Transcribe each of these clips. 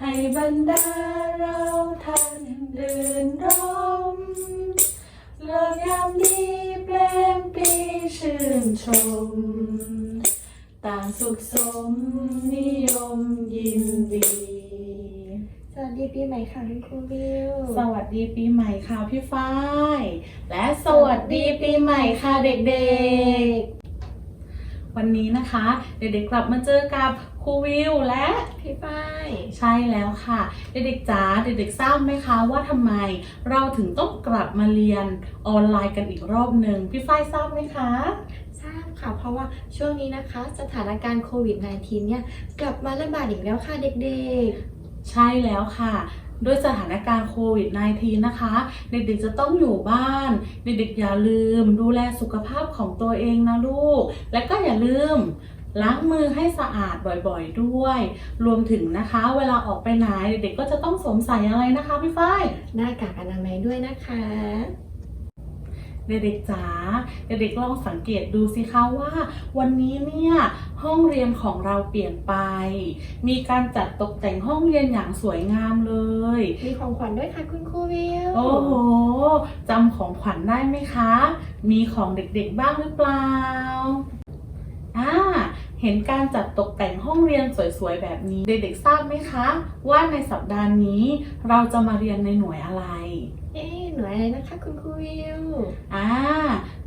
ให้บรรดาเราท่านเดื่นรมเลิกยามดีเปลมปรีชื่นชม ต่างสุขสมนิยมยินดี สวัสดีปีใหม่ค่ะคุณครูวิว สวัสดีปีใหม่ค่ะพี่ฝ้าย และสวัสดีปีใหม่ค่ะเด็กๆ วันนี้นะคะ เด็กๆกลับมาเจอกับครูวิวและพี่ฝ้ายใช่แล้วค่ะ เด็กๆจ๋าเด็กๆทราบไหมคะว่าทำไมเราถึงต้องกลับมาเรียนออนไลน์กันอีกรอบหนึ่งพี่ฝ้ายทราบไหมคะทราบค่ะ เพราะว่าช่วงนี้นะคะ สถานการณ์โควิด -19 เนี่ยกลับมาระบาดอีกแล้วค่ะเด็กใช่แล้วค่ะ ด้วยสถานการณ์โควิด -19 นะคะ เด็กๆจะต้องอยู่บ้าน เด็กๆอย่าลืมดูแลสุขภาพของตัวเองนะลูก และก็อย่าลืมล้างมือให้สะอาดบ่อยๆด้วย รวมถึงนะคะ เวลาออกไปไหนเด็กๆก็จะต้องสวมใส่อะไรนะคะพี่ฝ้ายๆหน้ากากอนามัยด้วยนะคะเด็กๆจ๋าเด็กๆลองสังเกตดูสิคะว่า วันนี้เนี่ย ห้องเรียนของเราเปลี่ยนไป มีการจัดตกแต่งห้องเรียนอย่างสวยงามเลย มีของขวัญด้วยค่ะคุณครูวิว โอ้โหจำของขวัญได้ไหมคะ มีของเด็กๆบ้างหรือเปล่าอ่าเห็นการจัดตกแต่งห้องเรียนสวยๆแบบนี้ เด็กๆทราบไหมคะ ว่าในสัปดาห์นี้เราจะมาเรียนในหน่วยอะไรเอ๊ะ หน่วยอะไรนะคะ คุณครูวิวอ่า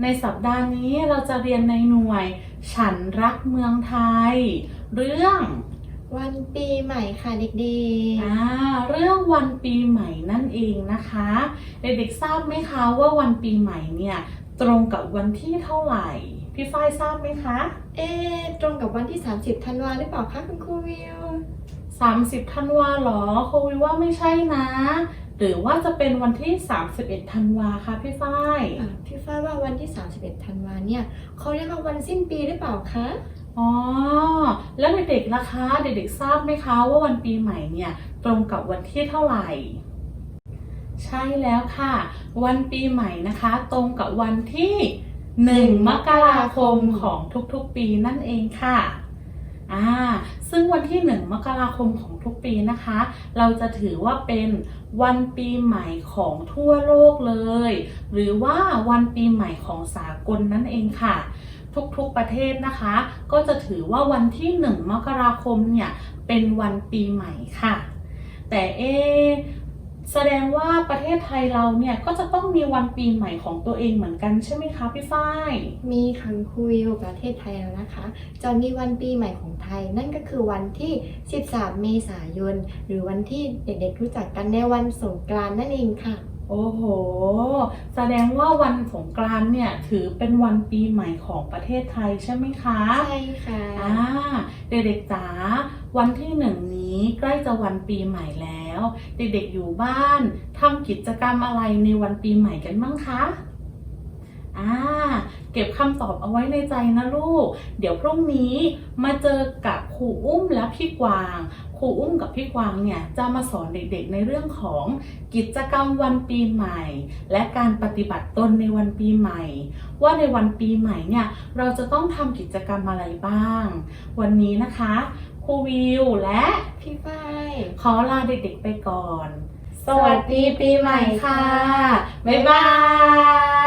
ในสัปดาห์นี้เราจะเรียนในหน่วย ฉันรักเมืองไทย เรื่องวันปีใหม่ค่ะเด็กอ่าเรื่องวันปีใหม่นั่นเองนะคะ เด็กๆทราบไหมคะว่าวันปีใหม่เนี่ยตรงกับวันที่เท่าไหร่พี่ฝ้ายทราบไหมคะๆเอ๊ะตรงกับวันที่ 30ธันวาหรือเปล่าคะคุณครูวิว30ธันวาเหรอโควิว่าไม่ใช่นะ หรือว่าจะเป็นวันที่ 31 ธันวาคะพี่ฝ้ายอะพี่ฝ้ายว่าวันที่ 31ธันวาเนี่ยเขาเรียกว่าวันสิ้นปีหรือเปล่าคะ อ๋อ แล้วเด็กๆล่ะคะ เด็กๆทราบไหมคะว่าวันปีใหม่เนี่ยตรงกับวันที่เท่าไหร่ ใช่แล้วค่ะ วันปีใหม่นะคะ ตรงกับวันที่ 1 มกราคมของทุกๆปีนั่นเองค่ะ อ่าซึ่งวันที่ 1 มกราคมของทุกปีนะคะ เราจะถือว่าเป็นวันปีใหม่ของทั่วโลกเลย หรือว่าวันปีใหม่ของสากลนั่นเองค่ะทุกๆประเทศนะคะ ก็จะถือว่าวันที่ 1 มกราคมเนี่ยเป็นวันปีใหม่ค่ะ แต่เอ แสดงว่าประเทศไทยเราเนี่ยก็จะต้องมีวันปีใหม่ของตัวเองเหมือนกันใช่ไหมคะพี่ฝ้าย มีคังคุยอยู่ประเทศไทยแล้วนะคะ จะมีวันปีใหม่ของไทย นั่นก็คือวันที่ 13 เมษายน หรือวันที่เด็กๆรู้จักกันในวันสงกรานต์นั่นเองค่ะ โอ้โห แสดงว่าวันสงกรานต์เนี่ยถือเป็นวันปีใหม่ของประเทศไทยใช่ไหมคะ ใช่ค่ะอ่า เด็กๆจ๋าวันที่หนึ่งนี้ใกล้จะวันปีใหม่แล้ว เด็กๆอยู่บ้านทำกิจกรรมอะไรในวันปีใหม่กันบ้างคะอ่าเก็บคำตอบเอาไว้ในใจนะลูก เดี๋ยวพรุ่งนี้มาเจอกับครูอุ้มและพี่กวาง ครูอุ้มกับพี่กวางเนี่ยจะมาสอนเด็กๆ ในเรื่องของกิจกรรมวันปีใหม่ และการปฏิบัติตนในวันปีใหม่ ว่าในวันปีใหม่เนี่ยเราจะต้องทำกิจกรรมอะไรบ้าง วันนี้นะคะครูวิวและพี่ฝ้ายขอลาเด็กๆไปก่อน สวัสดีปีใหม่ค่ะ บ๊ายบาย